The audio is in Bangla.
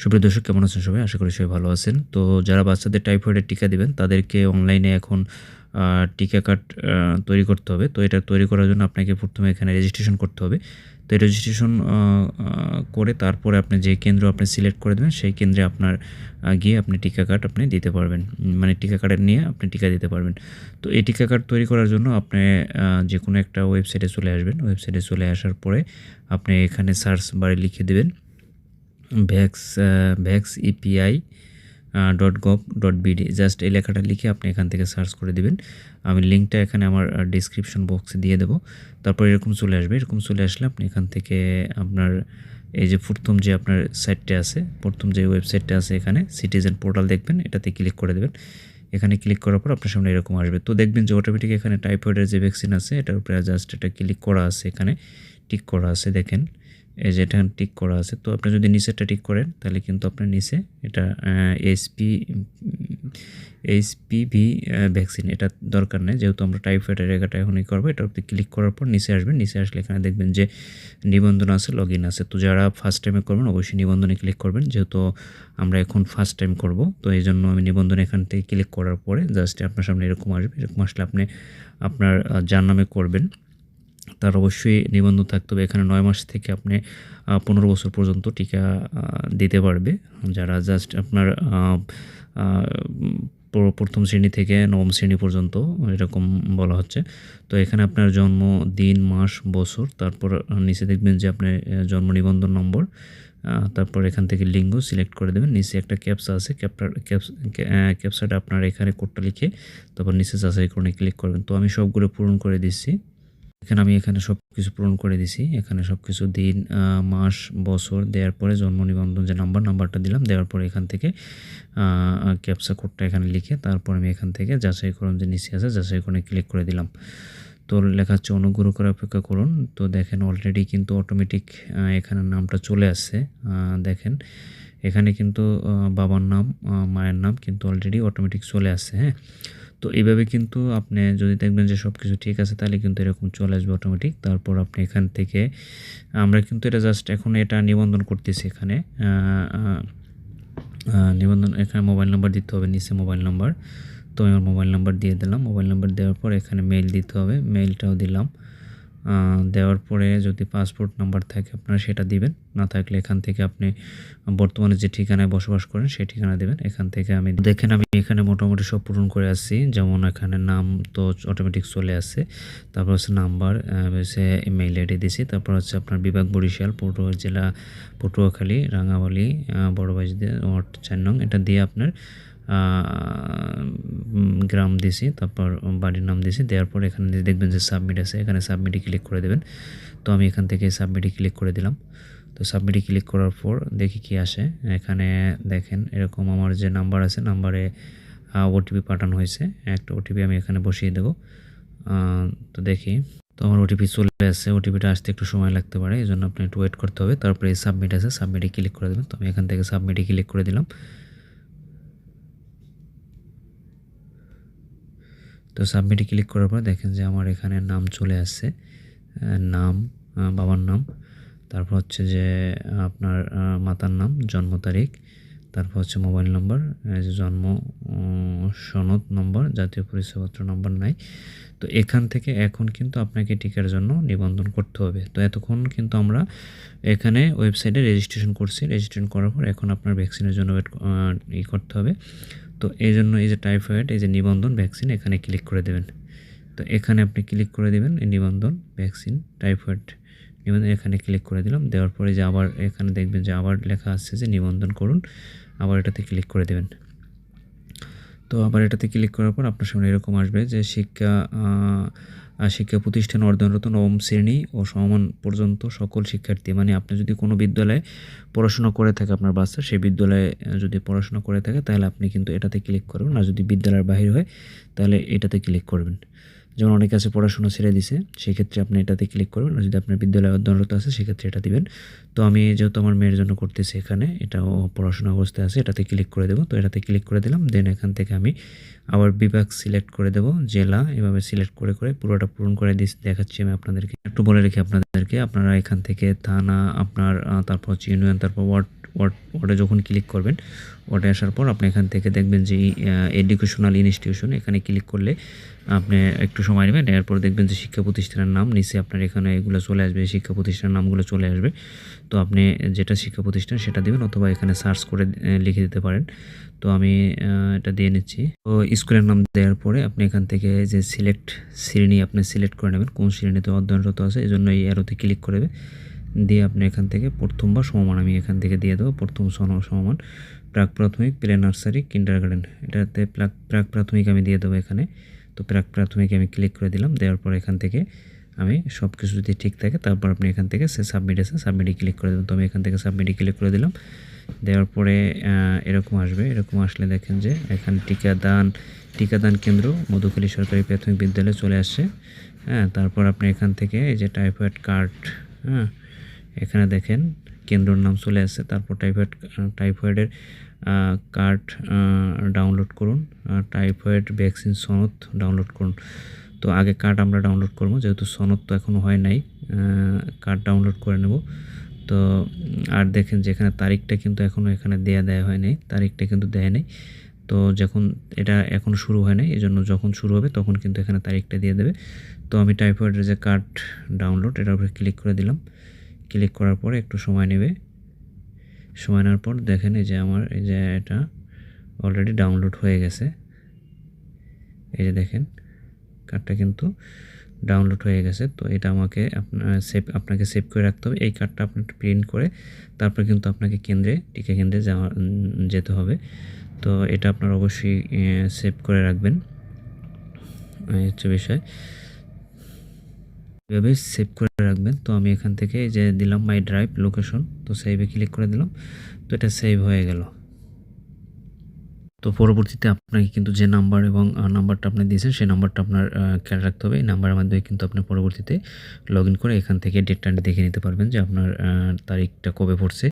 সুপ্রিয় দর্শক, কেমন আছেন সবাই? আশা করি সবাই ভালো আছেন। তো যারা বাচ্চাদের টাইফয়েডের টিকা দিবেন, তাদেরকে অনলাইনে এখন টিকা কার্ড তৈরি করতে হবে। তো এটা তৈরি করার জন্য আপনাকে প্রথমে এখানে রেজিস্ট্রেশন করতে হবে। তো এই রেজিস্ট্রেশন করে তারপরে আপনি যে কেন্দ্র আপনি সিলেক্ট করে দেবেন, সেই কেন্দ্রে আপনার গিয়ে আপনি টিকা কার্ড আপনি দিতে পারবেন। মানে টিকা কার্ড নিয়ে আপনি টিকা দিতে পারবেন। তো এই টিকা কার্ড তৈরি করার জন্য আপনি যে কোনো একটা ওয়েবসাইটে চলে আসবেন। ওয়েবসাইটে চলে আসার পরে আপনি এখানে সার্চ বারে লিখে দেবেন vax vax EPI dot gov dot BD just এই লেখাটা লিখে আপনি এখান থেকে সার্চ করে দিবেন। আমি লিঙ্কটা এখানে আমার ডিসক্রিপশন বক্সে দিয়ে দেবো। তারপর এরকম চলে আসবে। এরকম চলে আসলে আপনি এখান থেকে আপনার এই যে প্রথম যে আপনার সাইটটা আছে, প্রথম যে ওয়েবসাইটটা আছে এখানে সিটিজেন পোর্টাল দেখবেন, এটাতে ক্লিক করে দেবেন। এখানে ক্লিক করার পর আপনার সামনে এরকম আসবে। তো দেখবেন যে অটোমেটিক এখানে টাইফয়েডের যে ভ্যাকসিন আছে, এটার উপরে জাস্ট এটা ক্লিক করা আছে এখানে। টিক করা আছে, দেখেন। এই যে এটা টিক করা আছে, তো আপনি যদি নিচেরটা টিক করেন, তাহলে কিন্তু আপনার নিচে এটা এসপি এইচপিভি ভ্যাকসিন এটা দরকার নেই, যেহেতু আমরা টাইফয়েডের জায়গাটা এখনই করব, এটা আপনি ক্লিক করার পর নিচে আসবেন, নিচে আসলে এখানে দেখবেন যে নিবন্ধন আছে লগ ইন আছে, তো যারা ফার্স্ট টাইমে করবেন, অবশ্যই নিবন্ধনে ক্লিক করবেন, যেহেতু আমরা এখন ফার্স্ট টাইম করব, তো এই জন্য আমি নিবন্ধন এখান থেকে ক্লিক করার পরে জাস্ট আপনার সামনে এরকম আসবে, এরকম আসলে আপনি আপনার যার নামে করবেন তার অবশ্যই নিবন্ধন থাকতে হবে। এখানে নয় মাস থেকে আপনি পনেরো বছর পর্যন্ত টিকা দিতে পারবে। যারা জাস্ট আপনার প্রথম শ্রেণি থেকে নবম শ্রেণি পর্যন্ত এরকম বলা হচ্ছে। তো এখানে আপনার জন্ম দিন, মাস, বছর, তারপর নিচে দেখবেন যে আপনার জন্ম নিবন্ধন নম্বর তারপর এখান থেকে লিঙ্গ সিলেক্ট করে দেবেন। নিচে একটা ক্যাপসা আছে ক্যাপটার ক্যাপসাটা আপনার এখানে কোডটা লিখে, তারপর নিচে যাচাইকরণে ক্লিক করবেন। তো আমি সবগুলো পূরণ করে দিচ্ছি। এখানে আমি এখানে সব কিছু পূরণ করে দিছি। এখানে সব কিছু দিন মাস, বছর দেওয়ার পরে জন্ম নিবন্ধন যে নাম্বার নাম্বারটা দিলাম, দেওয়ার পরে এখান থেকে ক্যাপসা কোডটা এখানে লিখে তারপর আমি এখান থেকে যাচাই করুন যে নিচে আছে, যাচাই করে ক্লিক করে দিলাম। তো লেখা হচ্ছে অনুগ্রহ করে অপেক্ষা করুন। তো দেখেন অলরেডি কিন্তু অটোমেটিক এখানে নামটা চলে আসছে। দেখেন এখানে কিন্তু বাবার নাম মায়ের নাম কিন্তু অলরেডি অটোমেটিক চলে আসছে হ্যাঁ? তো এইভাবে কিন্তু আপনি যদি দেখবেন যে সব কিছু ঠিক আছে, তাহলে কিন্তু এরকম চলে আসবে অটোমেটিক তারপর আপনি এখান থেকে, আমরা কিন্তু এটা জাস্ট এখন এটা নিবন্ধন করতেছি এখানে নিবন্ধন, এখানে মোবাইল নাম্বার দিতে হবে, নিচে মোবাইল নাম্বার তো আমি আমার মোবাইল নাম্বার দিয়ে দিলাম। মোবাইল নাম্বার দেওয়ার পর এখানে মেইল দিতে হবে। মেইলটাও দিলাম। দেওয়ার পরে যদি পাসপোর্ট নাম্বার থাকে আপনারা সেটা দিবেন। না থাকলে এখান থেকে আপনি বর্তমানে যে ঠিকানায় বসবাস করেন সেই ঠিকানা দেবেন। এখান থেকে আমি দেখেন আমি এখানে মোটামুটি সব পূরণ করে আসছি। যেমন এখানে নাম তো অটোমেটিক চলে আসছে। তারপর হচ্ছে নাম্বার হচ্ছে ইমেইল আইডি দিছি। তারপর হচ্ছে আপনার বিভাগ বরিশাল, পটুয়া জেলা, পটুয়াখালী রাঙামালি বড়বাইজদে ওয়ার্ড চার নং। এটা দিয়ে আপনার গ্রাম দিছি, তারপর বাড়ির নাম দিছি, দেওয়ার পর এখানে দেখবেন যে সাবমিট আছে, এখানে সাবমিটে ক্লিক করে দেবেন। তো আমি এখান থেকে সাবমিটে ক্লিক করে দিলাম। তো সাবমিটে ক্লিক করার পর দেখি কি আসে। এখানে দেখেন এরকম আমার যে নাম্বার আছে নাম্বারে ওটিপি পাঠানো হয়েছে। একটা ওটিপি আমি এখানে বসিয়ে দেবো। তো দেখি। তো আমার ওটিপি চলে আসছে ওটিপিটা আসতে একটু সময় লাগতে পারে এই জন্য আপনি একটু ওয়েট করতে হবে। তারপরে সাবমিট আছে সাবমিটে ক্লিক করে দেবেন। তো আমি এখান থেকে সাবমিটে ক্লিক করে দিলাম। তো সাবমিটে ক্লিক করার পর দেখেন যে আমার এখানে নাম চলে আসছে। নাম বাবার নাম, তারপর হচ্ছে যে আপনার মাতার নাম, জন্ম তারিখ, তারপর হচ্ছে মোবাইল নম্বর জন্ম সনদ নম্বর জাতীয় পরিচয়পত্র নম্বর নাই। তো এখান থেকে এখন কিন্তু আপনাকে টিকার জন্য নিবন্ধন করতে হবে। তো এতক্ষণ কিন্তু আমরা এখানে ওয়েবসাইটে রেজিস্ট্রেশন করছি। রেজিস্ট্রেশন করার পর এখন আপনার ভ্যাকসিনের জন্য ওয়েট ই করতে হবে। তো এই জন্য এই যে টাইফয়েড এই যে নিবন্ধন ভ্যাকসিন এখানে ক্লিক করে দেবেন। তো এখানে আপনি ক্লিক করে দেবেন এই নিবন্ধন ভ্যাকসিন টাইফয়েড নিবন্ধন এখানে ক্লিক করে দিলাম। দেওয়ার পরে যে আবার এখানে দেখবেন যে আবার লেখা আসছে যে নিবন্ধন করুন, আবার এটাতে ক্লিক করে দেবেন। তো আবার এটাতে ক্লিক করার পর আপনার সামনে এরকম আসবে যে শিক্ষা শিক্ষা প্রতিষ্ঠান অর্ধনরত নবম শ্রেণি ও সমান পর্যন্ত সকল শিক্ষার্থী। মানে আপনি যদি কোনো বিদ্যালয়ে পড়াশোনা করে থাকে আপনার বাচ্চা, সেই বিদ্যালয়ে যদি পড়াশোনা করে থাকে তাহলে আপনি কিন্তু এটাতে ক্লিক করবেন। আর যদি বিদ্যালয়ের বাহির হয় তাহলে এটাতে ক্লিক করবেন। যেমন অনেকে আছে পড়াশোনা ছেড়ে দিছে, সেক্ষেত্রে আপনি এটাতে ক্লিক করবেন আর যদি আপনার বিদ্যালয়ে অধ্যয়নরত আছে, সেক্ষেত্রে এটা দিবেন। তো আমি যেহেতু আমার মেয়ের জন্য করতেছি এখানে এটা ও পড়াশোনা অবস্থায় আছে, এটাতে ক্লিক করে দেবো। তো এটাতে ক্লিক করে দিলাম দেন এখান থেকে আমি আবার বিভাগ সিলেক্ট করে দেবো, জেলা এভাবে সিলেক্ট করে করে পুরোটা পূরণ করে দিস, দেখাচ্ছি আমি আপনাদেরকে। একটু বলে রেখে আপনাদেরকে, আপনারা এখান থেকে থানা, আপনার তারপর হচ্ছে ইউনিয়ন তারপর ওয়ার্ড ওয়ার্ডে যখন ক্লিক করবেন ওয়ার্ডে আসার পর আপনি এখান থেকে দেখবেন যে এডুকেশনাল ইনস্টিটিউশন এখানে ক্লিক করলে আপনি একটু সময় নেবেন, এরপর দেখবেন যে শিক্ষা প্রতিষ্ঠানের নাম, নিচে আপনার এখানে এগুলো চলে আসবে, শিক্ষা প্রতিষ্ঠানের নামগুলো চলে আসবে। তো আপনি যেটা শিক্ষা প্রতিষ্ঠান সেটা দিবেন অথবা এখানে সার্চ করে লিখে দিতে পারেন। তো আমি এটা দিয়ে নিচ্ছি। তো স্কুলের নাম দেওয়ার পরে আপনি এখান থেকে যে সিলেক্ট শ্রেণি আপনি সিলেক্ট করে নেবেন, কোন শ্রেণীতে অধ্যয়নরত আছে এই জন্য এই অ্যারোতে ক্লিক করবে দিয়ে আপনি এখান থেকে প্রথম বা সমমান আমি এখান থেকে দিয়ে দেবো প্রথম সম- সমমান প্রাক প্রাথমিক প্লে নার্সারি কিন্ডার গার্ডেন এটাতে প্রাক প্রাক প্রাথমিক আমি দিয়ে দেবো এখানে। তো প্রাক প্রাথমিক আমি ক্লিক করে দিলাম, দেওয়ার পর এখান থেকে আমি সব কিছু যদি ঠিক থাকে, তারপর আপনি এখান থেকে সে সাবমিট আছে সাবমিটে ক্লিক করে দেবেন। তো আমি এখান থেকে সাবমিটে ক্লিক করে দিলাম। দেওয়ার পরে এরকম আসবে। এরকম আসলে দেখেন যে এখানে টিকাদান টিকাদান কেন্দ্র মধুখালী সরকারি প্রাথমিক বিদ্যালয়ে চলে আসছে। হ্যাঁ তারপর আপনি এখান থেকে এই যে টাইফয়েড কার্ড হ্যাঁ এখানে দেখেন, কেন্দ্রর নাম চলে আসছে। তারপর টাইফয়েড টাইফয়েডের কার্ড ডাউনলোড করুন। টাইফয়েড ভ্যাকসিন সনদ ডাউনলোড করুন। তো আগে কার্ড আমরা ডাউনলোড করব, যেহেতু সনদ তো এখনও হয় নাই কার্ড ডাউনলোড করে নেব। তো, আর দেখেন যেখানে তারিখটা কিন্তু এখনও এখানে দেয়া দেয়া হয় নাই, তারিখটা কিন্তু দেয় নাই। তো যখন এটা এখন শুরু হয় নাই জন্য যখন শুরু হবে তখন কিন্তু এখানে তারিখটা দিয়ে দেবে। তো আমি টাইফয়েডের যে কার্ড ডাউনলোড এটার উপরে ক্লিক করে দিলাম। ক্লিক করার পরে একটু সময় নেবে। সময় নেওয়ার পর দেখেন এই যে আমার এই যে এটা অলরেডি ডাউনলোড হয়ে গেছে। এই যে দেখেন কার্ডটা কিন্তু ডাউনলোড হয়ে গেছে। তো এটা আমাকে আপনার সেভ আপনাকে সেভ করে রাখতে হবে। এই কার্ডটা আপনার প্রিন্ট করে তারপর কিন্তু আপনাকে কেন্দ্রে, টিকা কেন্দ্রে যাওয়া যেতে হবে। তো এটা আপনার অবশ্যই সেভ করে রাখবেন। হচ্ছে বিষয়। এভাবে সেভ করে রাখবেন। তো আমি এখান থেকে যে দিলাম মাই ড্রাইভ লোকেশন তো সেভে ক্লিক করে দিলাম। তো এটা সেভ হয়ে গেল। তো পরবর্তীতে আপনাকে কিন্তু যে নাম্বার এবং নাম্বারটা আপনি দিয়েছেন, সেই নাম্বারটা আপনার খেয়াল রাখতে হবে। এই নাম্বারের মাধ্যমে কিন্তু আপনি পরবর্তীতে লগ করে এখান থেকে ডেটটা দেখে নিতে পারবেন যে আপনার তারিখটা কবে পড়ছে।